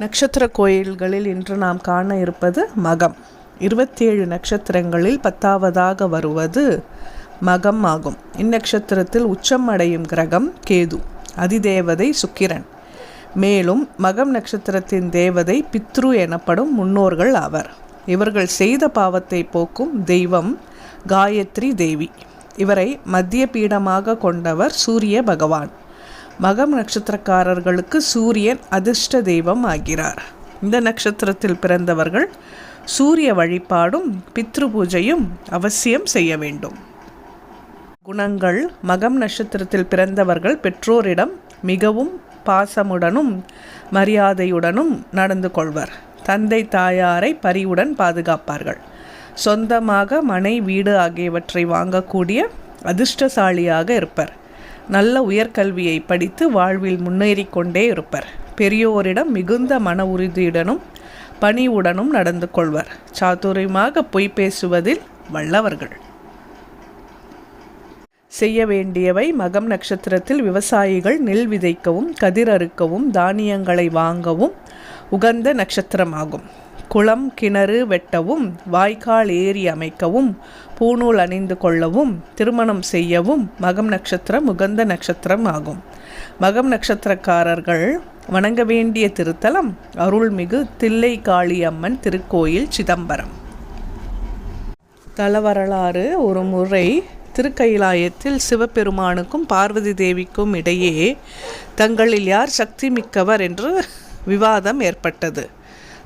நட்சத்திர கோயில்களில் இன்று நாம் காண இருப்பது மகம். இருபத்தேழு நட்சத்திரங்களில் பத்தாவதாக வருவது மகம் ஆகும். இந்நட்சத்திரத்தில் உச்சம் அடையும் கிரகம் கேது அதிதேவதை சுக்கிரன். மேலும் மகம் நட்சத்திரத்தின் தேவதை பித்ரு எனப்படும் முன்னோர்கள் ஆவர். இவர்கள் செய்த பாவத்தை போக்கும் தெய்வம் காயத்ரி தேவி. இவரை மத்திய பீடமாக கொண்டவர் சூரிய பகவான். மகம் நட்சத்திரக்காரர்களுக்கு சூரியன் அதிர்ஷ்ட தெய்வம் ஆகிறார். இந்த நட்சத்திரத்தில் பிறந்தவர்கள் சூரிய வழிபாடும் பித்ரு பூஜையும் அவசியம் செய்ய வேண்டும். குணங்கள் மகம் நட்சத்திரத்தில் பிறந்தவர்கள் பெற்றோரிடம் மிகவும் பாசமுடனும் மரியாதையுடனும் நடந்து கொள்வர். தந்தை தாயாரை பரிவுடன் பாதுகாப்பார்கள். சொந்தமாக மனை வீடு ஆகியவற்றை வாங்கக்கூடிய அதிர்ஷ்டசாலியாக இருப்பர். நல்ல உயர்கல்வியை படித்து வாழ்வில் முன்னேறி கொண்டே இருப்பர். பெரியோரிடம் மிகுந்த மன உறுதியுடனும் பணிவுடனும் நடந்து கொள்வர். சாதுரியமாக பொய் பேசுவதில் வல்லவர்கள். செய்ய வேண்டியவை மகம் நட்சத்திரத்தில் விவசாயிகள் நெல் விதைக்கவும் கதிர் அறுக்கவும் தானியங்களை வாங்கவும் உகந்த நட்சத்திரமாகும். குளம் கிணறு வெட்டவும் வாய்க்கால் ஏரி அமைக்கவும் பூநூல் அணிந்து கொள்ளவும் திருமணம் செய்யவும் மகம் நட்சத்திரம் உகந்த நட்சத்திரம் ஆகும். மகம் நட்சத்திரக்காரர்கள் வணங்க வேண்டிய திருத்தலம் அருள்மிகு தில்லை காளியம்மன் திருக்கோயில் சிதம்பரம். தலவரலாறு ஒரு முறை திருக்கைலாயத்தில் சிவபெருமானுக்கும் பார்வதி தேவிக்கும் இடையே தங்களில் யார் சக்தி மிக்கவர் என்று விவாதம் ஏற்பட்டது.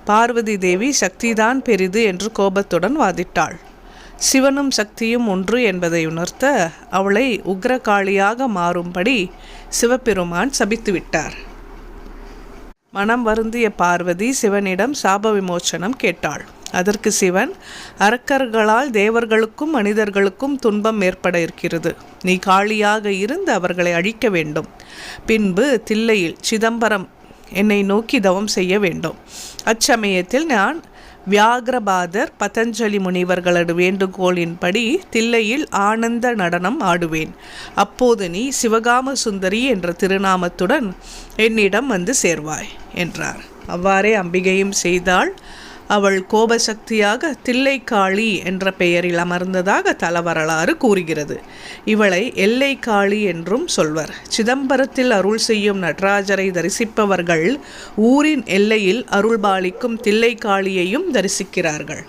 பார்வதி தேவி சக்திதான் பெரிது என்று கோபத்துடன் வாதிட்டாள். சிவனும் சக்தியும் ஒன்று என்பதை உணர்த்த அவளை உக்ரகாளியாக மாறும்படி சிவபெருமான் சபித்துவிட்டார். மனம் வருந்திய பார்வதி சிவனிடம் சாப விமோச்சனம் கேட்டாள். அதற்கு சிவன் அரக்கர்களால் தேவர்களுக்கும் மனிதர்களுக்கும் துன்பம் ஏற்பட இருக்கிறது. நீ காளியாக இருந்து அவர்களை அழிக்க வேண்டும். பின்பு தில்லையில் சிதம்பரம் என்னை நோக்கி தவம் செய்ய வேண்டும். அச்சமயத்தில் நான் வியாகிரபாதர் பதஞ்சலி முனிவர்களது வேண்டுகோளின்படி தில்லையில் ஆனந்த நடனம் ஆடுவேன். அப்போது நீ சிவகாம சுந்தரி என்ற திருநாமத்துடன் என்னிடம் வந்து சேர்வாய் என்றார். அவ்வாறே அம்பிகையும் செய்தாள். அவள் கோபசக்தியாக தில்லைக்காளி என்ற பெயரில் அமர்ந்ததாக தல வரலாறு கூறுகிறது. இவளை எல்லைக்காளி என்றும் சொல்வர். சிதம்பரத்தில் அருள் செய்யும் நடராஜரை தரிசிப்பவர்கள் ஊரின் எல்லையில் அருள்பாலிக்கும் தில்லைக்காளியையும் தரிசிக்கிறார்கள்.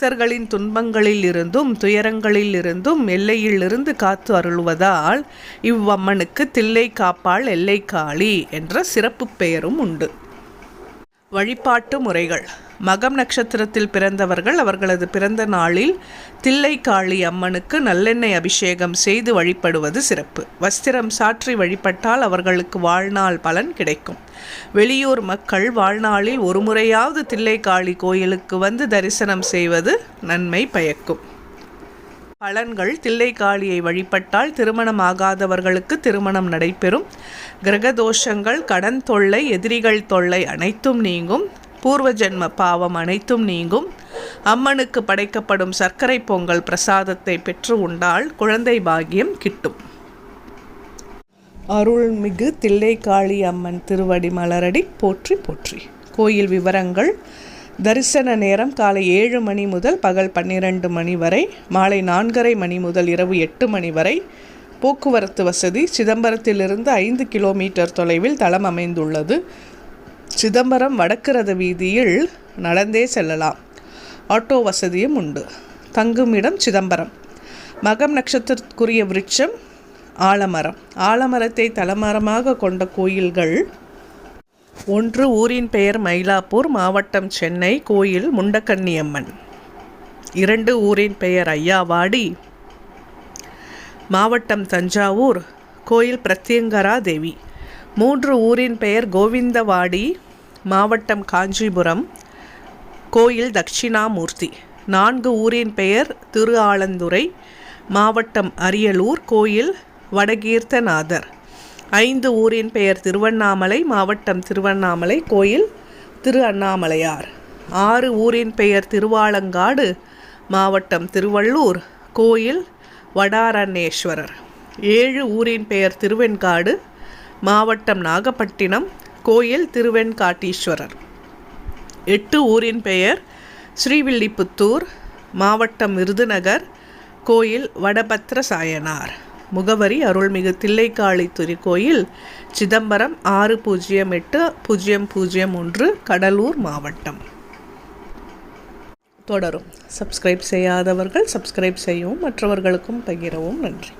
பக்தர்களின் துன்பங்களில் இருந்தும் துயரங்களில் இருந்தும் எல்லையிலிருந்து காத்து அருள்வதால் இவ்வம்மனுக்கு தில்லை காப்பாள் எல்லைக்காளி என்ற சிறப்பு பெயரும் உண்டு. வழிபாட்டு முறைகள். மகம் நட்சத்திரத்தில் பிறந்தவர்கள் அவர்களது பிறந்த நாளில் தில்லைக்காளி அம்மனுக்கு நல்லெண்ணெய் அபிஷேகம் செய்து வழிபடுவது சிறப்பு. வஸ்திரம் சாற்றி வழிபட்டால் அவர்களுக்கு வாழ்நாள் பலன் கிடைக்கும். வெளியூர் மக்கள் வாழ்நாளில் ஒரு முறையாவது தில்லைக்காளி கோயிலுக்கு வந்து தரிசனம் செய்வது நன்மை பயக்கும். பலன்கள் தில்லைக்காளியை வழிபட்டால் திருமணம் ஆகாதவர்களுக்கு திருமணம் நடைபெறும். கிரகதோஷங்கள் கடன் தொல்லை எதிரிகள் தொல்லை அனைத்தும் நீங்கும். பூர்வ ஜென்ம பாவம் அனைத்தும் நீங்கும். அம்மனுக்கு படைக்கப்படும் சர்க்கரை பொங்கல் பிரசாதத்தை பெற்று உண்டால் குழந்தை பாகியம் கிட்டும். அருள்மிகு தில்லைக்காளி அம்மன் திருவடி மலரடி போற்றி போற்றி. கோயில் விவரங்கள் தரிசன நேரம் காலை ஏழு மணி முதல் பகல் பன்னிரண்டு மணி வரை மாலை நான்கரை மணி முதல் இரவு எட்டு மணி வரை. போக்குவரத்து வசதி சிதம்பரத்திலிருந்து ஐந்து கிலோமீட்டர் தொலைவில் தளம் அமைந்துள்ளது. சிதம்பரம் வடக்கு வீதியில் நடந்தே செல்லலாம். ஆட்டோ வசதியும் உண்டு. தங்குமிடம் சிதம்பரம். மகம் நட்சத்திரத்துக்குரிய விருட்சம் ஆலமரம். ஆலமரத்தை தலமரமாக கொண்ட கோயில்கள் ஒன்று ஊரின் பெயர் மயிலாப்பூர் மாவட்டம் சென்னை கோயில் முண்டக்கன்னியம்மன். இரண்டு ஊரின் பெயர் ஐயாவாடி மாவட்டம் தஞ்சாவூர் கோயில் பிரத்யங்கரா தேவி. மூன்று ஊரின் பெயர் கோவிந்தவாடி மாவட்டம் காஞ்சிபுரம் கோயில் தட்சிணாமூர்த்தி. நான்கு ஊரின் பெயர் திரு ஆலந்துறை மாவட்டம் அரியலூர் கோயில் வடகீர்த்தநாதர். ஐந்து ஊரின் பெயர் திருவண்ணாமலை மாவட்டம் திருவண்ணாமலை கோயில் திரு அண்ணாமலையார். ஆறு ஊரின் பெயர் திருவாலங்காடு மாவட்டம் திருவள்ளூர் கோயில் வடாரண்யேஸ்வரர் ஏழு ஊரின் பெயர் திருவெண்காடு மாவட்டம் நாகப்பட்டினம் கோயில் திருவெண்காட்டீஸ்வரர். எட்டு ஊரின் பெயர் ஸ்ரீவில்லிபுத்தூர் மாவட்டம் விருதுநகர் கோயில் வடபத்ரசாயனார் சாயனார் முகவரி அருள்மிகு தில்லைக்காளி திருக்கோயில் சிதம்பரம் ஆறு பூஜ்ஜியம் எட்டு பூஜ்ஜியம் பூஜ்ஜியம் ஒன்று கடலூர் மாவட்டம். தொடரும். சப்ஸ்கிரைப் செய்யாதவர்கள் சப்ஸ்கிரைப் செய்யவும் மற்றவர்களுக்கும் பகிரவும் நன்றி.